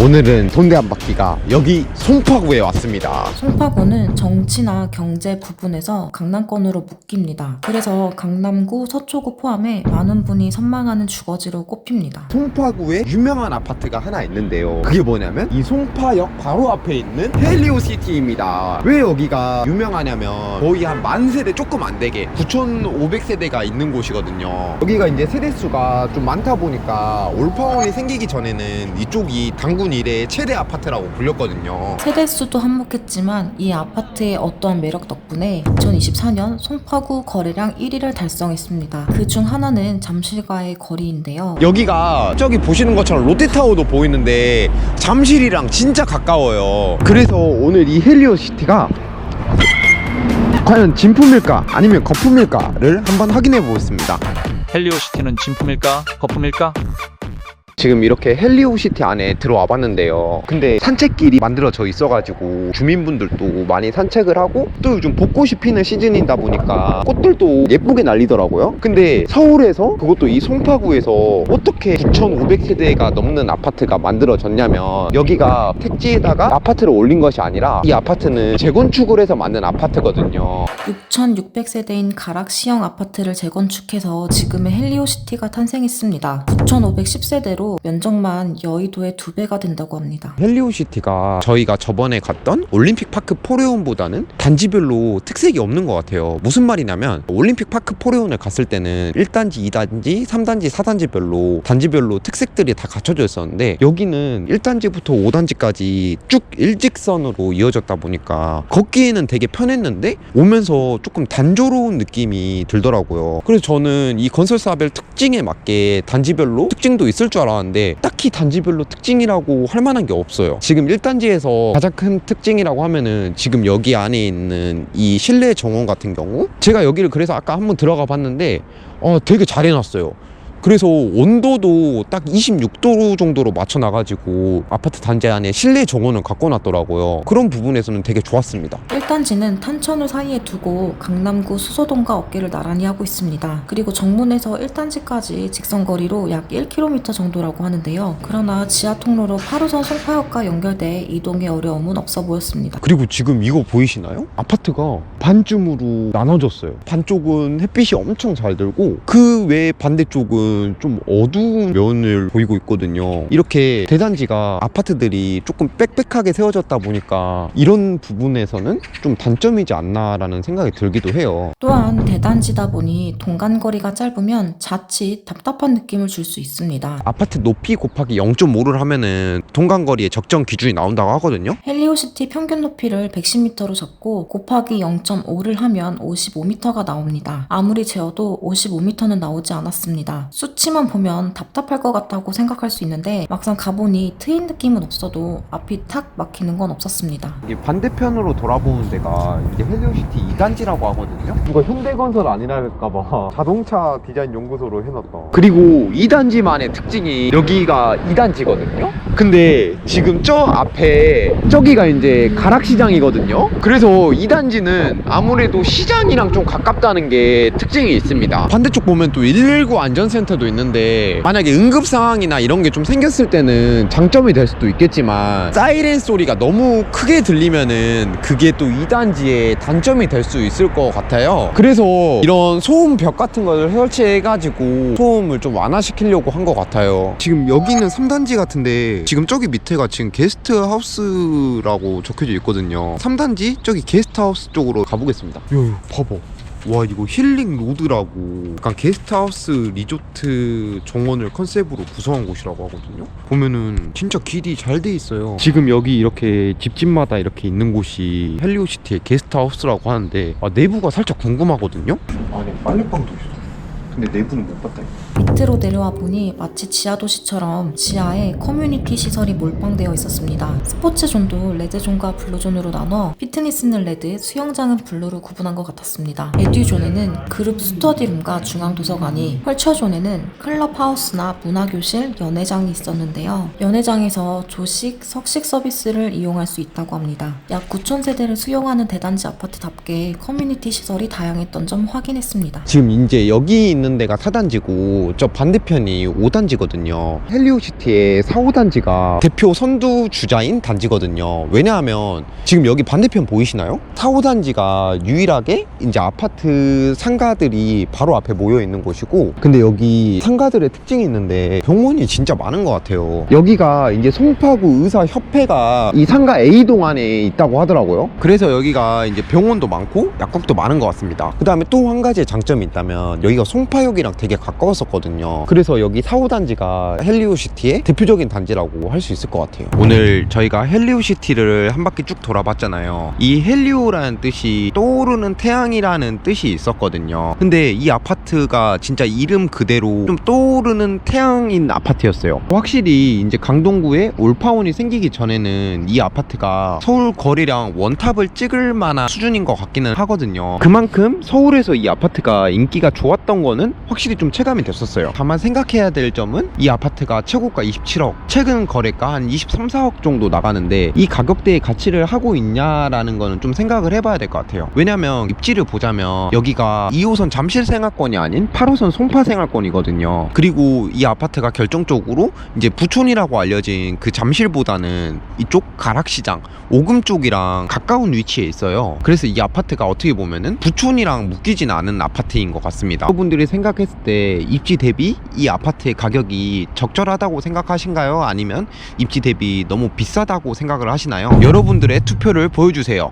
오늘은 돈대 한 바퀴가 여기 송파구에 왔습니다. 송파구는 정치나 경제 부분에서 강남권으로 묶입니다. 그래서 강남구, 서초구 포함해 많은 분이 선망하는 주거지로 꼽힙니다. 송파구에 유명한 아파트가 하나 있는데요. 그게 뭐냐면 이 송파역 바로 앞에 있는 헬리오시티입니다. 왜 여기가 유명하냐면 거의 한 만 세대 조금 안 되게 9,500세대가 있는 곳이거든요. 여기가 이제 세대 수가 좀 많다 보니까 올파원이 생기기 전에는 이쪽이 당군 일의 최대 아파트라고 불렸거든요. 세대수도 한몫했지만 이 아파트의 어떠한 매력 덕분에 2024년 송파구 거래량 1위를 달성했습니다. 그 중 하나는 잠실과의 거리인데요. 여기가 저기 보시는 것처럼 롯데타워도 보이는데 잠실이랑 진짜 가까워요. 그래서 오늘 이 헬리오시티가 과연 진품일까 아니면 거품일까를 한번 확인해 보겠습니다. 헬리오시티는 진품일까? 거품일까? 지금 이렇게 헬리오시티 안에 들어와 봤는데요. 근데 산책길이 만들어져 있어가지고 주민분들도 많이 산책을 하고 또 요즘 벚꽃이 피는 시즌이다 보니까 꽃들도 예쁘게 날리더라고요. 근데 서울에서 그것도 이 송파구에서 어떻게 9,500세대가 넘는 아파트가 만들어졌냐면 여기가 택지에다가 아파트를 올린 것이 아니라 이 아파트는 재건축을 해서 만든 아파트거든요. 6,600세대인 가락 시형 아파트를 재건축해서 지금의 헬리오시티가 탄생했습니다. 9,510세대로 면적만 여의도의 두 배가 된다고 합니다. 헬리오시티가 저희가 저번에 갔던 올림픽 파크 포레온보다는 단지별로 특색이 없는 것 같아요. 무슨 말이냐면 올림픽 파크 포레온을 갔을 때는 1단지, 2단지, 3단지, 4단지별로 단지별로 특색들이 다 갖춰져 있었는데 여기는 1단지부터 5단지까지 쭉 일직선으로 이어졌다 보니까 걷기에는 되게 편했는데 오면서 조금 단조로운 느낌이 들더라고요. 그래서 저는 이 건설사별 특징에 맞게 단지별로 특징도 있을 줄 알았는데 딱히 단지별로 특징이라고 할 만한 게 없어요. 지금 1단지에서 가장 큰 특징이라고 하면은 지금 여기 안에 있는 이 실내 정원 같은 경우 제가 여기를 그래서 아까 한번 들어가 봤는데 어 되게 잘 해놨어요. 그래서 온도도 딱 26도 정도로 맞춰 놔가지고 아파트 단지 안에 실내 정원을 갖고 놨더라고요. 그런 부분에서는 되게 좋았습니다. 1단지는 탄천을 사이에 두고 강남구 수서동과 어깨를 나란히 하고 있습니다. 그리고 정문에서 1단지까지 직선거리로 약 1km 정도라고 하는데요. 그러나 지하 통로로 8호선 송파역과 연결돼 이동에 어려움은 없어 보였습니다. 그리고 지금 이거 보이시나요? 아파트가 반쯤으로 나눠졌어요. 반쪽은 햇빛이 엄청 잘 들고 그외 반대쪽은 좀 어두운 면을 보이고 있거든요. 이렇게 대단지가 아파트들이 조금 빽빽하게 세워졌다 보니까 이런 부분에서는 좀 단점이지 않나라는 생각이 들기도 해요. 또한 대단지다 보니 동간거리가 짧으면 자칫 답답한 느낌을 줄 수 있습니다. 아파트 높이 곱하기 0.5를 하면은 동간거리의 적정 기준이 나온다고 하거든요. 헬리오시티 평균 높이를 110m로 잡고 곱하기 0.5를 하면 55m가 나옵니다. 아무리 재어도 55m는 나오지 않았습니다. 수치만 보면 답답할 것 같다고 생각할 수 있는데 막상 가보니 트인 느낌은 없어도 앞이 탁 막히는 건 없었습니다. 이 반대편으로 돌아보는 데가 이게 헬리오시티 2단지라고 하거든요. 누가 현대건설 아니랄까봐 자동차 디자인 연구소로 해놨다. 그리고 2단지만의 특징이 여기가 2단지거든요. 근데 지금 저 앞에 저기가 이제 가락시장이거든요. 그래서 2단지는 아무래도 시장이랑 좀 가깝다는 게 특징이 있습니다. 반대쪽 보면 또 119 안전센터도 있는데 만약에 응급 상황이나 이런 게 좀 생겼을 때는 장점이 될 수도 있겠지만 사이렌 소리가 너무 크게 들리면은 그게 또 2단지의 단점이 될 수 있을 것 같아요. 그래서 이런 소음 벽 같은 걸 설치해가지고 소음을 좀 완화시키려고 한 것 같아요. 지금 여기는 3단지 같은데 지금 저기 밑에가 지금 게스트 하우스라고 적혀져 있거든요. 3단지 저기 게스트 하우스 쪽으로 가보겠습니다. 요, 봐봐. 와 이거 힐링 로드라고. 약간 게스트하우스 리조트 정원을 컨셉으로 구성한 곳이라고 하거든요? 보면은 진짜 길이 잘 돼 있어요. 지금 여기 이렇게 집집마다 이렇게 있는 곳이 헬리오시티의 게스트하우스라고 하는데 아, 내부가 살짝 궁금하거든요? 안에 빨래방도 있어 근데 내부는 못 봤다 밑으로 내려와 보니 마치 지하도시처럼 지하에 커뮤니티 시설이 몰빵되어 있었습니다. 스포츠 존도 레드존과 블루존으로 나눠 피트니스는 레드, 수영장은 블루로 구분한 것 같았습니다. 에듀존에는 그룹 스터디룸과 중앙도서관이, 컬처존에는 클럽하우스나 문화교실, 연회장이 있었는데요. 연회장에서 조식, 석식 서비스를 이용할 수 있다고 합니다. 약 9천 세대를 수용하는 대단지 아파트답게 커뮤니티 시설이 다양했던 점 확인했습니다. 지금 이제 여기 있는 데가 4단지고 저 반대편이 5단지거든요. 헬리오시티의 4, 5단지가 대표 선두 주자인 단지거든요. 왜냐하면 지금 여기 반대편 보이시나요? 4, 5단지가 유일하게 이제 아파트 상가들이 바로 앞에 모여 있는 곳이고 근데 여기 상가들의 특징이 있는데 병원이 진짜 많은 것 같아요. 여기가 이제 송파구 의사 협회가 이 상가 A동 안에 있다고 하더라고요. 그래서 여기가 이제 병원도 많고 약국도 많은 것 같습니다. 그 다음에 또 한 가지의 장점이 있다면 여기가 송파 역이랑 되게 가까웠었거든요. 그래서 여기 4, 5단지가 헬리오시티의 대표적인 단지라고 할 수 있을 것 같아요. 오늘 저희가 헬리오시티를 한 바퀴 쭉 돌아봤잖아요. 이 헬리오라는 뜻이 떠오르는 태양이라는 뜻이 있었거든요. 근데 이 아파트가 진짜 이름 그대로 좀 떠오르는 태양인 아파트였어요. 확실히 이제 강동구에 올파운이 생기기 전에는 이 아파트가 서울 거리랑 원탑을 찍을 만한 수준인 것 같기는 하거든요. 그만큼 서울에서 이 아파트가 인기가 좋았던 거는 확실히 좀 체감이 됐었어요. 다만 생각해야 될 점은 이 아파트가 최고가 27억, 최근 거래가 한 23, 4억 정도 나가는데 이 가격대의 가치를 하고 있냐라는 거는 좀 생각을 해봐야 될 것 같아요. 왜냐면 입지를 보자면 여기가 2호선 잠실 생활권이 아닌 8호선 송파 생활권이거든요. 그리고 이 아파트가 결정적으로 이제 부촌이라고 알려진 그 잠실보다는 이쪽 가락시장 오금 쪽이랑 가까운 위치에 있어요. 그래서 이 아파트가 어떻게 보면은 부촌이랑 묶이진 않은 아파트인 것 같습니다. 여러분들이 생각했을 때 입지 대비 이 아파트의 가격이 적절하다고 생각하신가요? 아니면 입지 대비 너무 비싸다고 생각을 하시나요? 여러분들의 투표를 보여주세요.